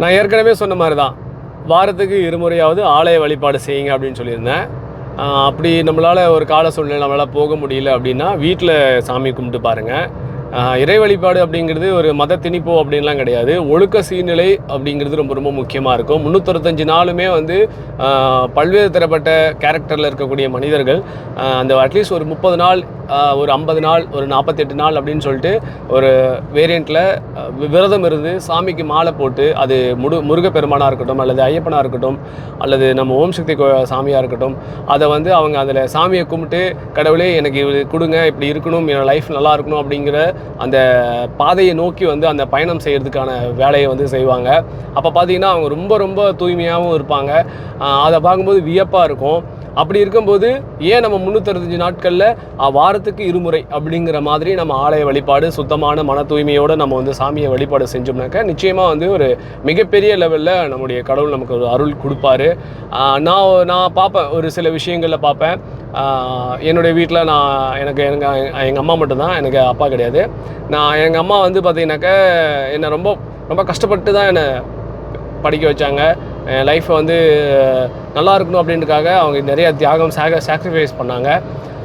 நான் ஏற்கனவே சொன்ன மாதிரி தான் வாரத்துக்கு இருமுறையாவது ஆலய வழிபாடு செய்யுங்க அப்படின்னு சொல்லியிருந்தேன். அப்படி நம்மளால் ஒரு கால சூழ்நிலை நம்மளால் போக முடியல அப்படின்னா வீட்டில் சாமி கும்பிட்டு பாருங்கள் இறை வழிபாடு அப்படிங்கிறது ஒரு மத திணிப்போ அப்படின்லாம் கிடையாது. ஒழுக்க சீர்நிலை அப்படிங்கிறது ரொம்ப ரொம்ப முக்கியமாக இருக்கும். முந்நூற்றஞ்சு நாளுமே வந்து பல்வேறு தரப்பட்ட கேரக்டரில் இருக்கக்கூடிய மனிதர்கள் அந்த அட்லீஸ்ட் ஒரு முப்பது நாள் ஒரு ஐம்பது நாள் ஒரு நாற்பத்தெட்டு நாள் அப்படின்னு சொல்லிட்டு ஒரு வேரியண்ட்டில் விரதம் இருந்து சாமிக்கு மாலை போட்டு அது முடு முருகப்பெருமானாக இருக்கட்டும் அல்லது ஐயப்பனாக இருக்கட்டும் அல்லது நம்ம ஓம் சக்தி கோ- சாமியாக இருக்கட்டும் அதை வந்து அவங்க அதில் சாமியை கும்பிட்டு கடவுளே எனக்கு இது கொடுங்க இப்படி இருக்கணும் என் லைஃப் நல்லா இருக்கணும் அப்படிங்கிற அந்த பாதையை நோக்கி வந்து அந்த பயணம் செய்கிறதுக்கான வேலையை வந்து செய்வாங்க. அப்போ பார்த்தீங்கன்னா அவங்க ரொம்ப ரொம்ப தூய்மையாகவும் இருப்பாங்க. அதை பார்க்கும்போது வியப்பாக இருக்கும். அப்படி இருக்கும்போது ஏன் நம்ம முந்நூற்றஞ்சு நாட்களில் வாரத்துக்கு இருமுறை அப்படிங்கிற மாதிரி நம்ம ஆலய வழிபாடு சுத்தமான மன தூய்மையோடு நம்ம வந்து சாமியை வழிபாடு செஞ்சோம்னாக்கா நிச்சயமாக வந்து ஒரு மிகப்பெரிய லெவலில் நம்முடைய கடவுள் நமக்கு ஒரு அருள் கொடுப்பாரு. நான் நான் பார்ப்பேன் ஒரு சில விஷயங்களில் பார்ப்பேன். என்னுடைய வீட்டில் நான் எனக்கு எங்கள் எங்கள் அம்மா மட்டும்தான் எனக்கு அப்பா கிடையாது. நான் எங்கள் அம்மா வந்து பார்த்தீங்கன்னாக்கா என்னை ரொம்ப ரொம்ப கஷ்டப்பட்டு தான் என்னை படிக்க வச்சாங்க. லைஃப்பை வந்து நல்லா இருக்கணும் அப்படின்றக்காக அவங்க நிறைய தியாகம் சாக சாக்ரிஃபைஸ் பண்ணாங்க.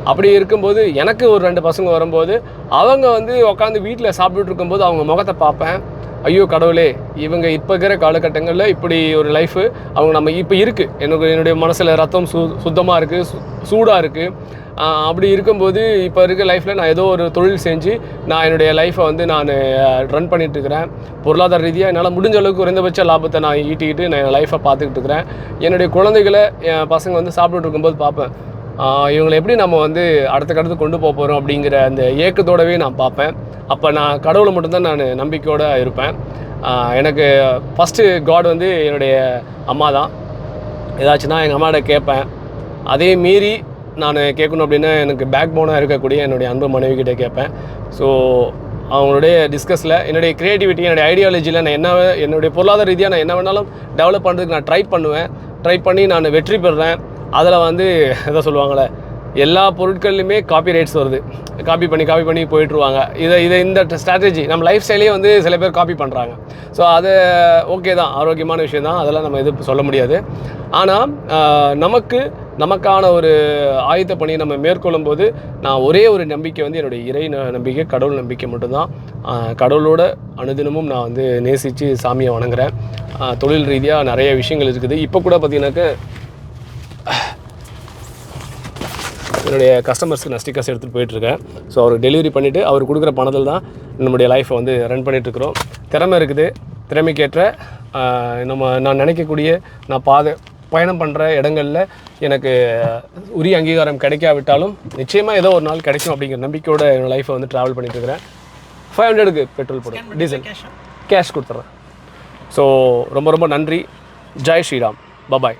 அப்படி இருக்கும்போது எனக்கு ஒரு ரெண்டு பசங்க வரும்போது அவங்க வந்து உட்காந்து வீட்டில் சாப்பிட்டுட்டு இருக்கும்போது அவங்க முகத்தை பார்ப்பேன். ஐயோ கடவுளே இவங்க இப்போ இருக்கிற காலகட்டங்களில் இப்படி ஒரு லைஃபு அவங்க நம்ம இப்போ இருக்குது எனக்கு என்னுடைய மனசில் ரத்தம் சு சுத்தமாக இருக்குது சு சூடாக இருக்குது அப்படி இருக்கும்போது இப்போ இருக்க லைஃப்பில் நான் ஏதோ ஒரு தொழில் செஞ்சு நான் என்னுடைய லைஃப்பை வந்து நான் ரன் பண்ணிட்டு இருக்கிறேன் பொருளாதார ரீதியாக என்னால் முடிஞ்ச அளவுக்கு குறைந்தபட்ச லாபத்தை நான் ஈட்டிக்கிட்டு நான் என் லைஃப்பை பார்த்துக்கிட்டு இருக்கிறேன் என்னுடைய குழந்தைகளை என் பசங்க வந்து சாப்பிட்டுட்டு இருக்கும்போது பார்ப்பேன். இவங்களை எப்படி நம்ம வந்து அடுத்த கடத்து கொண்டு போக போகிறோம் அப்படிங்கிற அந்த ஏக்கத்தோடவே நான் பார்ப்பேன். அப்போ நான் கடவுளை மட்டும்தான் நான் நம்பிக்கையோடு இருப்பேன். எனக்கு ஃபஸ்ட்டு காட் வந்து என்னுடைய அம்மா தான் ஏதாச்சுன்னா எங்கள் அம்மாட்ட கேட்பேன். அதே மீறி நான் கேட்கணும் அப்படின்னா எனக்கு பேக் போனாக இருக்கக்கூடிய என்னுடைய அன்பு மனைவிக்கிட்டே கேட்பேன். ஸோ அவங்களுடைய டிஸ்கஸில் என்னுடைய க்ரியேட்டிவிட்டி என்னுடைய ஐடியாலஜியில் நான் என்ன என்னுடைய பொருளாதார ரீதியாக நான் என்ன வேணாலும் டெவலப் பண்ணுறதுக்கு நான் ட்ரை பண்ணுவேன். ட்ரை பண்ணி நான் வெற்றி பெறுறேன். அதில் வந்து எதை சொல்லுவாங்களே எல்லா பொருட்கள்லையுமே காப்பி ரைட்ஸ் வருது. காப்பி பண்ணி காப்பி பண்ணி போயிட்டுருவாங்க. இதை இதை இந்த ஸ்ட்ராட்டஜி நம்ம லைஃப் ஸ்டைலே வந்து சில பேர் காப்பி பண்ணுறாங்க ஸோ அது ஓகே தான். ஆரோக்கியமான விஷயம் தான் அதெல்லாம் நம்ம எது சொல்ல முடியாது. ஆனால் நமக்கு நமக்கான ஒரு ஆயத்த பணியை நம்ம மேற்கொள்ளும் போது நான் ஒரே ஒரு நம்பிக்கை வந்து என்னுடைய இறை ந- நம்பிக்கை கடவுள் நம்பிக்கை மட்டும்தான். கடவுளோட அனுதினமும் நான் வந்து நேசித்து சாமியை வணங்குறேன். தொழில் ரீதியாக நிறைய விஷயங்கள் இருக்குது. இப்போ கூட பார்த்தீங்கன்னாக்க என்னுடைய கஸ்டமர்ஸ்க்கு நான் ஸ்டிக்கர்ஸ் எடுத்துகிட்டு போயிட்டுருக்கேன். ஸோ அவர் டெலிவரி பண்ணிவிட்டு அவர் கொடுக்குற பணத்தில் தான் நம்முடைய லைஃப்பை வந்து ரன் பண்ணிகிட்ருக்குறோம் திறமை இருக்குது. திறமைக்கேற்ற நம்ம நான் நினைக்கக்கூடிய நான் பாதை பயணம் பண்ணுற இடங்களில் எனக்கு உரிய அங்கீகாரம் கிடைக்காவிட்டாலும் நிச்சயமாக ஏதோ ஒரு நாள் கிடைக்கும் அப்படிங்கிற நம்பிக்கையோட என் லைஃப்பை வந்து ட்ராவல் பண்ணிகிட்ருக்கிறேன் ஃபைவ் ஹண்ட்ரடுக்கு பெட்ரோல் போடும் டீசல் கேஷ் கொடுத்துட்றேன் ஸோ ரொம்ப ரொம்ப நன்றி. ஜெய் ஸ்ரீராம். பபாய்